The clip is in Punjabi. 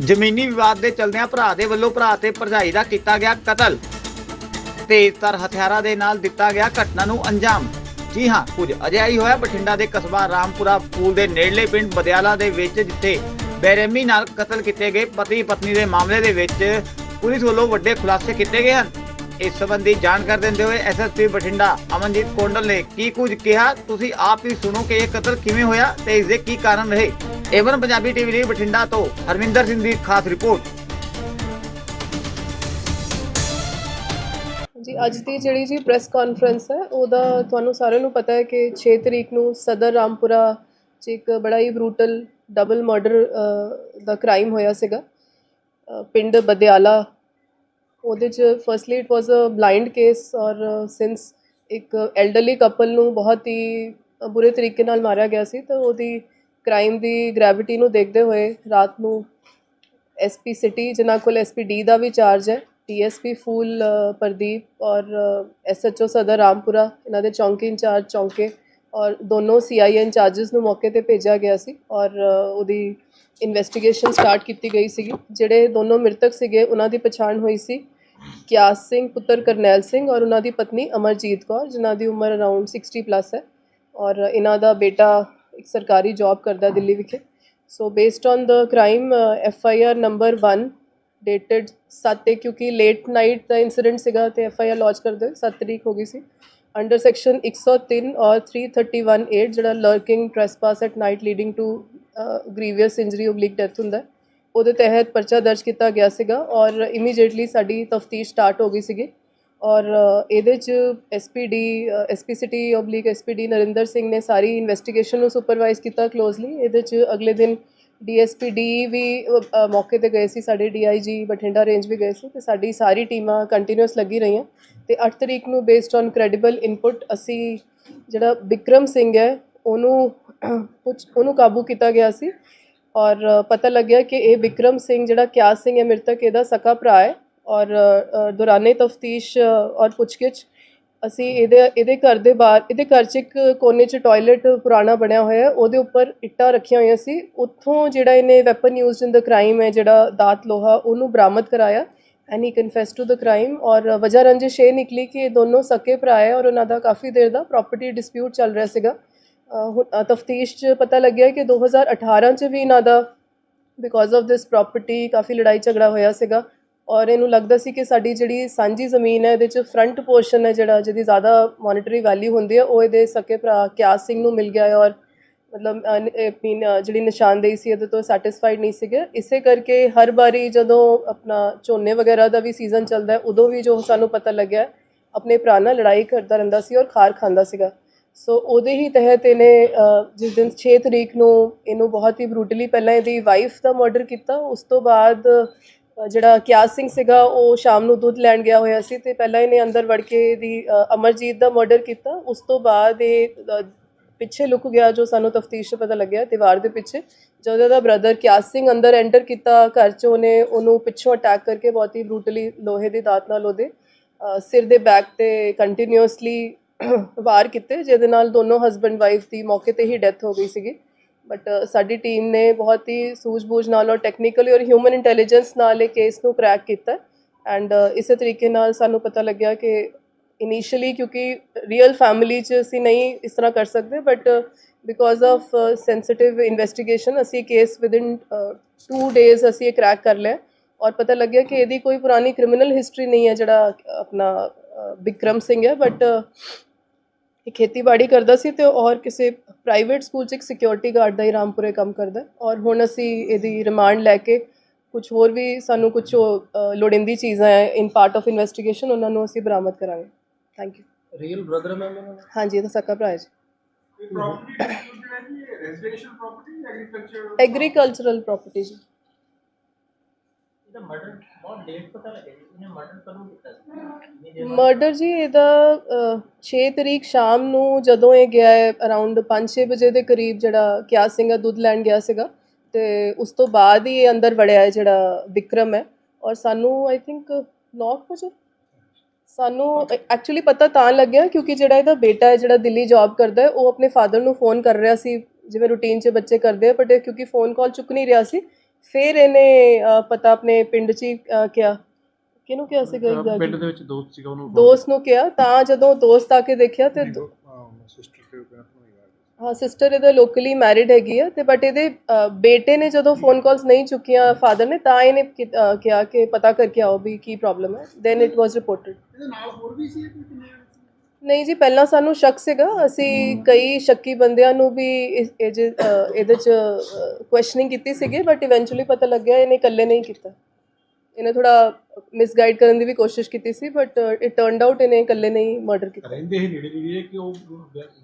ਜ਼ਮੀਨੀ ਵਿਵਾਦ ਦੇ ਚਲਦਿਆਂ ਭਰਾ ਦੇ ਵੱਲੋਂ ਭਰਾ ਤੇ ਭਰਜਾਈ ਦਾ ਕੀਤਾ ਗਿਆ ਕਤਲ ਤੇਜ਼ਤਰ ਹਥਿਆਰਾਂ ਦੇ ਨਾਲ ਦਿੱਤਾ ਗਿਆ ਘਟਨਾ ਨੂੰ ਅੰਜਾਮ। ਜੀ ਹਾਂ, ਕੁਝ ਅਜਿਹਾ ਹੀ ਹੋਇਆ। ਬਠਿੰਡਾ ਦੇ ਕਸਬਾ ਰਾਮਪੁਰਾ ਪੂਲ ਦੇ ਨੇੜਲੇ ਪਿੰਡ ਬਦਿਆਲਾ ਦੇ ਵਿੱਚ, ਜਿੱਥੇ ਬੇਰਹਿਮੀ ਨਾਲ ਕਤਲ ਕੀਤੇ ਗਏ ਪਤੀ ਪਤਨੀ ਦੇ ਮਾਮਲੇ ਦੇ ਵਿੱਚ ਪੁਲਿਸ ਵੱਲੋਂ ਵੱਡੇ ਖੁਲਾਸੇ ਕੀਤੇ ਗਏ ਹਨ। ਇਸ ਸੰਬੰਧੀ ਜਾਣਕਾਰੀ ਦਿੰਦੇ ਹੋਏ ਐਸਐਸਪੀ ਬਠਿੰਡਾ ਅਮਨਜੀਤ ਕੋਂਡਲ ਨੇ ਕੀ ਕੁਝ ਕਿਹਾ? ਤੁਸੀਂ ਆਪ ਹੀ ਸੁਣੋ ਕਿ ਇਹ ਕਤਲ ਕਿਵੇਂ ਹੋਇਆ ਤੇ ਇਸ ਦੇ ਕੀ ਕਾਰਨ ਰਹੇ? ਏਵਨ ਪੰਜਾਬੀ ਟੀਵੀ ਲਈ ਬਠਿੰਡਾ ਤੋਂ ਹਰਮਿੰਦਰ ਸਿੰਘ ਦੀ ਖਾਸ ਰਿਪੋਰਟ। ਜੀ, ਅੱਜ ਦੀ ਜਿਹੜੀ ਜੀ ਪ੍ਰੈਸ ਕਾਨਫਰੰਸ ਹੈ, ਉਹਦਾ ਤੁਹਾਨੂੰ ਸਾਰਿਆਂ ਨੂੰ ਪਤਾ ਹੈ ਕਿ 6 ਤਰੀਕ ਨੂੰ ਸਦਰ ਰਾਮਪੁਰਾ 'ਚ ਇੱਕ ਬੜਾ ਹੀ ਬਰੂਟਲ ਡਬਲ ਮਰਡਰ ਦਾ ਕ੍ਰਾਈਮ ਹੋਇਆ ਸੀਗਾ। ਪਿੰਡ ਬਦਿਆਲਾ ਉਹਦੇ 'ਚ firstly it was a blind case ਔਰ ਸਿੰਸ ਇੱਕ ਐਲਡਰਲੀ ਕਪਲ ਨੂੰ ਬਹੁਤ ਹੀ ਬੁਰੇ ਤਰੀਕੇ ਨਾਲ ਮਾਰਿਆ ਗਿਆ ਸੀ, ਤਾਂ ਉਹਦੀ ਕ੍ਰਾਈਮ ਦੀ ਗ੍ਰੈਵਿਟੀ ਨੂੰ ਦੇਖਦੇ ਹੋਏ ਰਾਤ ਨੂੰ ਐਸਪੀ ਸਿਟੀ ਜਿਨ੍ਹਾਂ ਕੋਲ ਐਸਪੀ ਡੀ ਦਾ ਵੀ ਚਾਰਜ ਹੈ ਡੀਐਸਪੀ ਫੂਲ ਪ੍ਰਦੀਪ ਔਰ ਐਸਐਚਓ ਸਦਰ ਰਾਮਪੁਰਾ, ਇਹਨਾਂ ਦੇ ਚੌਂਕੀ ਇੰਚਾਰਜ ਚੌਂਕੇ ਔਰ ਦੋਨੋਂ ਸੀਆਈਏ ਇੰਚਾਰਜਸ ਨੂੰ ਮੌਕੇ ਤੇ ਭੇਜਿਆ ਗਿਆ ਸੀ ਔਰ ਉਹਦੀ ਇਨਵੈਸਟੀਗੇਸ਼ਨ ਸਟਾਰਟ ਕੀਤੀ ਗਈ ਸੀਗੀ, ਜਿਹੜੇ ਦੋਨੋਂ ਮ੍ਰਿਤਕ ਸੀਗੇ, ਉਹਨਾਂ ਦੀ ਪਛਾਣ ਹੋਈ ਸੀ। ਕਿਆਸ ਸਿੰਘ ਪੁੱਤਰ ਕਰਨੈਲ ਸਿੰਘ ਔਰ ਉਹਨਾਂ ਦੀ ਪਤਨੀ ਅਮਰਜੀਤ ਕੌਰ ਜਿਨ੍ਹਾਂ ਦੀ ਉਮਰ ਅਰਾਊਂਡ 60 ਪਲੱਸ ਹੈ ਔਰ ਇਹਨਾਂ ਦਾ ਬੇਟਾ ਇੱਕ ਸਰਕਾਰੀ ਜੌਬ ਕਰਦਾ ਦਿੱਲੀ ਵਿਖੇ। So based on the crime F I R number 1 dated 7 ਕਿਉਂਕਿ ਲੇਟ ਨਾਈਟ ਦਾ ਇਨਸੀਡੈਂਟ ਸੀਗਾ ਤੇ ਐਫ ਆਈ ਆਰ ਲੌਂਚ ਕਰਦੇ 7 ਤਰੀਕ ਹੋ ਗਈ ਸੀ। ਅੰਡਰ ਸੈਕਸ਼ਨ 103 ਔਰ 3318 ਜਿਹੜਾ lurking trespass at night leading to grievous injury oblique death ਹੁੰਦਾ ਹੈ, ਉਹਦੇ ਤਹਿਤ ਪਰਚਾ ਦਰਜ ਕੀਤਾ ਗਿਆ ਸੀਗਾ ਔਰ ਇਮੀਡੀਏਟਲੀ ਸਾਡੀ ਤਫਤੀਸ਼ ਸਟਾਰਟ ਹੋ ਗਈ ਸੀਗੀ। ਔਰ ਇਹਦੇ ਚ SPD SP city oblique SPD Narinder Singh ਨੇ ਸਾਰੀ ਇਨਵੈਸਟੀਗੇਸ਼ਨ ਨੂੰ ਸੁਪਰਵਾਈਜ਼ ਕੀਤਾ ਕਲੋਜ਼ਲੀ ਇਹਦੇ ਚ ਅਗਲੇ ਦਿਨ ਡੀਐਸਪੀ ਡੀ ਵੀ ਮੌਕੇ ਤੇ ਗਏ ਸੀ, ਸਾਡੇ ਡੀਆਈਜੀ ਬਠਿੰਡਾ ਰੇਂਜ ਵੀ ਗਏ ਸੀ ਤੇ ਸਾਡੀ ਸਾਰੀ ਟੀਮਾਂ ਕੰਟੀਨਿਊਸ ਲੱਗੀ ਰਹੀਆਂ। ਤੇ 8 ਤਰੀਕ ਨੂੰ ਬੇਸਡ ਔਨ ਕ੍ਰੈਡੀਬਲ ਇਨਪੁਟ ਅਸੀਂ ਜਿਹੜਾ ਵਿਕਰਮ ਸਿੰਘ ਹੈ, ਉਹਨੂੰ ਕੁਝ ਉਹਨੂੰ ਕਾਬੂ ਕੀਤਾ ਗਿਆ ਸੀ ਔਰ ਪਤਾ ਲੱਗਿਆ ਕਿ ਇਹ ਵਿਕਰਮ ਸਿੰਘ, ਜਿਹੜਾ ਕਿਆ ਸਿੰਘ ਹੈ, ਮ੍ਰਿਤਕ ਇਹਦਾ ਸਕਾ ਭਰਾ ਹੈ। ਔਰ ਦੌਰਾਨੇ ਤਫਤੀਸ਼ ਔਰ ਪੁੱਛਗਿੱਛ, ਅਸੀਂ ਇਹਦੇ ਇਹਦੇ ਘਰ ਦੇ ਬਾਹਰ, ਇਹਦੇ ਘਰ 'ਚ ਇੱਕ ਕੋਨੇ 'ਚ ਟਾਇਲਟ ਪੁਰਾਣਾ ਬਣਿਆ ਹੋਇਆ ਉਹਦੇ ਉੱਪਰ ਇੱਟਾਂ ਰੱਖੀਆਂ ਹੋਈਆਂ ਸੀ। ਉੱਥੋਂ ਜਿਹੜਾ ਇਹਨੇ weapon used in the crime ਹੈ, ਜਿਹੜਾ ਦਾਤ ਲੋਹਾ, ਉਹਨੂੰ ਬਰਾਮਦ ਕਰਾਇਆ। And he confess to the crime ਔਰ ਵਜਾ ਰੰਜਿਸ਼ ਇਹ ਨਿਕਲੀ ਕਿ ਇਹ ਦੋਨੋਂ ਸਕੇ ਭਰਾ ਹੈ ਔਰ ਉਹਨਾਂ ਦਾ ਕਾਫੀ ਦੇਰ ਦਾ ਪ੍ਰਾਪਰਟੀ ਡਿਸਪਿਊਟ ਚੱਲ ਰਿਹਾ ਸੀਗਾ। ਤਫਤੀਸ਼ 'ਚ ਪਤਾ ਲੱਗਿਆ ਕਿ 2018 'ਚ ਵੀ ਇਹਨਾਂ ਦਾ ਬਿਕੋਜ਼ ਆਫ ਦਿਸ ਪ੍ਰਾਪਰਟੀ ਕਾਫੀ ਲੜਾਈ ਝਗੜਾ ਹੋਇਆ ਸੀਗਾ ਔਰ ਇਹਨੂੰ ਲੱਗਦਾ ਸੀ ਕਿ ਸਾਡੀ ਜਿਹੜੀ ਸਾਂਝੀ ਜ਼ਮੀਨ ਹੈ, ਇਹਦੇ 'ਚ ਫਰੰਟ ਪੋਰਸ਼ਨ ਹੈ ਜਿਹੜਾ, ਜਿਹਦੀ ਜ਼ਿਆਦਾ ਮੋਨਿਟਰੀ ਵੈਲਿਊ ਹੁੰਦੀ ਹੈ, ਉਹ ਇਹਦੇ ਸਕੇ ਭਰਾ ਕਿਆਸ ਸਿੰਘ ਨੂੰ ਮਿਲ ਗਿਆ ਹੈ ਔਰ ਮਤਲਬ ਮੀਨ ਜਿਹੜੀ ਨਿਸ਼ਾਨਦੇਹੀ ਸੀ ਇਹਦੇ ਤੋਂ ਸੈਟੀਸਫਾਈਡ ਨਹੀਂ ਸੀਗੇ। ਇਸੇ ਕਰਕੇ ਹਰ ਵਾਰੀ ਜਦੋਂ ਆਪਣਾ ਝੋਨੇ ਵਗੈਰਾ ਦਾ ਵੀ ਸੀਜ਼ਨ ਚੱਲਦਾ ਉਦੋਂ ਵੀ ਜੋ ਸਾਨੂੰ ਪਤਾ ਲੱਗਿਆ, ਆਪਣੇ ਭਰਾ ਨਾਲ ਲੜਾਈ ਕਰਦਾ ਰਹਿੰਦਾ ਸੀ ਔਰ ਖਾਰ ਖਾਂਦਾ ਸੀਗਾ। ਸੋ ਉਹਦੇ ਹੀ ਤਹਿਤ ਇਹਨੇ ਜਿਸ ਦਿਨ 6 ਤਰੀਕ ਨੂੰ ਇਹਨੂੰ ਬਹੁਤ ਹੀ ਬਰੂਟਲੀ ਪਹਿਲਾਂ ਇਹਦੀ ਵਾਈਫ ਦਾ ਮਰਡਰ ਕੀਤਾ। ਉਸ ਤੋਂ ਬਾਅਦ ਜਿਹੜਾ ਕਿਆਸ ਸਿੰਘ ਸੀਗਾ, ਉਹ ਸ਼ਾਮ ਨੂੰ ਦੁੱਧ ਲੈਣ ਗਿਆ ਹੋਇਆ ਸੀ ਤੇ ਪਹਿਲਾਂ ਇਹਨੇ ਅੰਦਰ ਵੜ ਕੇ ਦੀ ਅਮਰਜੀਤ ਦਾ ਮਰਡਰ ਕੀਤਾ। ਉਸ ਤੋਂ ਬਾਅਦ ਇਹ ਪਿੱਛੇ ਲੁਕ ਗਿਆ ਜੋ ਸਾਨੂੰ ਤਫਤੀਸ਼ 'ਚ ਪਤਾ ਲੱਗਿਆ, ਦੀਵਾਰ ਦੇ ਪਿੱਛੇ। ਜਦੋਂ ਇਹਦਾ ਬ੍ਰਦਰ ਕਿਆਸ ਸਿੰਘ ਅੰਦਰ ਐਂਟਰ ਕੀਤਾ ਘਰ 'ਚ, ਉਹਨੇ ਉਹਨੂੰ ਪਿੱਛੋਂ ਅਟੈਕ ਕਰਕੇ ਬਹੁਤ ਹੀ ਬਰੂਟਲੀ ਲੋਹੇ ਦੇ ਦਾਤ ਨਾਲ ਉਹਦੇ ਸਿਰ ਦੇ ਬੈਕ ਤੇ ਕੰਟੀਨਿਊਸਲੀ ਵਾਰ ਕੀਤੇ, ਜਿਹਦੇ ਨਾਲ ਦੋਨੋਂ ਹਸਬੰਡ ਵਾਈਫ ਦੀ ਮੌਕੇ ਤੇ ਹੀ ਡੈਥ ਹੋ ਗਈ ਸੀਗੀ। ਬਟ ਸਾਡੀ ਟੀਮ ਨੇ ਬਹੁਤ ਹੀ ਸੂਝ-ਬੂਝ ਨਾਲ ਔਰ ਟੈਕਨੀਕਲੀ ਔਰ ਹਿਊਮਨ ਇੰਟੈਲੀਜੈਂਸ ਨਾਲ ਇਹ ਕੇਸ ਨੂੰ ਕ੍ਰੈਕ ਕੀਤਾ। ਐਂਡ ਇਸੇ ਤਰੀਕੇ ਨਾਲ ਸਾਨੂੰ ਪਤਾ ਲੱਗਿਆ ਕਿ ਇਨੀਸ਼ੀਅਲੀ ਕਿਉਂਕਿ ਰੀਅਲ ਫੈਮਿਲੀ ਚ ਅਸੀਂ ਨਹੀਂ ਇਸ ਤਰ੍ਹਾਂ ਕਰ ਸਕਦੇ but because of sensitive investigation ਅਸੀਂ ਕੇਸ ਵਿਦਿਨ 2 ਡੇਜ਼ ਅਸੀਂ ਇਹ ਕ੍ਰੈਕ ਕਰ ਲਿਆ। ਔਰ ਪਤਾ ਲੱਗਿਆ ਕਿ ਇਹਦੀ ਕੋਈ ਪੁਰਾਣੀ ਕ੍ਰਿਮੀਨਲ ਹਿਸਟਰੀ ਨਹੀਂ ਹੈ ਜਿਹੜਾ ਆਪਣਾ ਬਿਕਰਮ ਸਿੰਘ ਹੈ ਬਟ ਇਹ ਖੇਤੀਬਾੜੀ ਕਰਦਾ ਸੀ ਤੇ ਔਰ ਕਿਸੇ ਪ੍ਰਾਈਵੇਟ ਸਕੂਲ 'ਚ ਇੱਕ ਸਿਕਿਉਰਿਟੀ ਗਾਰਡ ਦਾ ਹੀ ਰਾਮਪੁਰੇ ਕੰਮ ਕਰਦਾ ਔਰ ਹੁਣ ਅਸੀਂ ਇਹਦੀ ਰਿਮਾਂਡ ਲੈ ਕੇ ਕੁਝ ਹੋਰ ਵੀ ਸਾਨੂੰ ਕੁਝ ਲੋੜਿੰਦੀ ਚੀਜ਼ਾਂ ਹੈ ਇਨ ਪਾਰਟ ਆਫ ਇਨਵੈਸਟੀਗੇਸ਼ਨ ਉਹਨਾਂ ਨੂੰ ਅਸੀਂ ਬਰਾਮਦ ਕਰਾਂਗੇ। Thank you real brother ma'am ਹਾਂਜੀ ਇਹਦਾ ਸਕਾ ਭਰਾ ਹੈ ਜੀ। ਇਹ property residential property agriculture agricultural property ਜੀ। ਮਰਡਰ ਜੀ ਇਹਦਾ ਅ, 6 ਤਰੀਕ ਸ਼ਾਮ ਨੂੰ ਜਦੋਂ ਇਹ ਗਿਆ ਹੈ ਅਰਾਊਂਡ 5-6 ਵਜੇ ਦੇ ਕਰੀਬ ਜਿਹੜਾ ਕਿਆ ਸਿੰਘ ਦੁੱਧ ਲੈਣ ਗਿਆ ਸੀਗਾ। ਤੇ ਉਸ ਤੋਂ ਬਾਅਦ ਹੀ ਇਹ ਅੰਦਰ ਵੜਿਆ ਹੈ ਜਿਹੜਾ ਵਿਕਰਮ ਹੈ। ਔਰ ਸਾਨੂੰ ਆਈ ਥਿੰਕ 9 ਵਜੇ? ਸਾਨੂੰ ਐਕਚੁਅਲੀ ਪਤਾ ਤਾਂ ਲੱਗਿਆ ਕਿਉਂਕਿ ਜਿਹੜਾ ਇਹਦਾ ਬੇਟਾ ਹੈ ਜਿਹੜਾ ਦਿੱਲੀ ਜੌਬ ਕਰਦਾ ਹੈ ਉਹ ਆਪਣੇ ਫਾਦਰ ਨੂੰ ਫੋਨ ਕਰ ਰਿਹਾ ਸੀ। ਜਿਵੇਂ ਰੂਟੀਨ 'ਚ ਬੱਚੇ ਕਰਦੇ ਆ ਬਟ ਕਿਉਂਕਿ ਫੋਨ ਕਾਲ ਚੁੱਕ ਨਹੀਂ ਰਿਹਾ ਸੀ ਫਿਰ ਇਹਨੇ ਪਤਾ ਆਪਣੇ ਪਿੰਡ 'ਚ ਹੀ ਕਿਹਾ। ਕਿਹਨੂੰ ਕਿਹਾ ਸੀਗਾ ਅਹ ਪਿੰਡ ਐਗਜ਼ੈਕਟਲੀ ਦੇ ਵਿੱਚ ਦੋਸਤ ਸੀਗਾ ਉਹਨੂੰ ਦੋਸਤ ਨੂੰ ਕਿਹਾ ਤਾਂ ਜਦੋਂ ਦੋਸਤ ਆ ਕੇ ਦੇਖਿਆ ਤੇ ਦ- ਸਿਸਟਰ ਤੇ ਉਹ ਕਹਿੰਦਾ ਹਾਂ ਸਿਸਟਰ ਇਹਦਾ ਲੋਕਲੀ ਮੈਰਿਡ ਹੈਗੀ ਆ ਤੇ ਬਟ ਇਹਦੇ ਬੇਟੇ ਨੇ ਜਦੋਂ ਫੋਨ ਕਾਲਸ ਨਹੀਂ ਚੁੱਕੀਆਂ ਫਾਦਰ ਨੇ ਤਾਂ ਇਹਨੇ ਕਿ- ਕਿਹਾ ਕਿ ਪਤਾ ਕਰਕੇ ਆਓ ਵੀ ਕੀ ਪ੍ਰੋਬਲਮ ਹੈ। ਦੈਨ ਇਟ ਵਾਸ ਰਿਪੋਰਟਡ ਇਹਦੇ ਨਾਲ ਹੋਰ ਵੀ ਸੀ ਕੋਈ ਕਿੰਨੇ? ਨਹੀਂ ਜੀ ਪਹਿਲਾਂ ਸਾਨੂੰ ਸ਼ੱਕ ਸੀਗਾ। ਅਸੀਂ ਕਈ ਸ਼ੱਕੀ ਬੰਦਿਆਂ ਨੂੰ ਵੀ ਇਸ- ਇਹ ਅ, ਇਹਦੇ ਚ ਕੁਐਸਚਨਿੰਗ ਕੀਤੀ ਸੀਗੀ ਬਟ ਇਵੈਂਚੁਅਲੀ ਪਤਾ ਲੱਗਿਆ ਇਹਨੇ ਇਕੱਲੇ ਨਹੀਂ ਕੀਤਾ। ਇਹਨੇ ਥੋੜਾ ਮਿਸਗਾਈਡ ਕਰਨ ਦੀ ਵੀ ਕੋਸ਼ਿਸ਼ ਕੀਤੀ ਸੀ ਬਟ ਇਟ ਟਰਨਡ ਆਊਟ ਇਹਨੇ ਇਕੱਲੇ ਨਹੀਂ ਮਰਡਰ ਕੀਤਾ। ਰਹਿੰਦੇ ਹੀ ਨੇੜੇ ਨੇੜੇ ਕਿ ਉਹ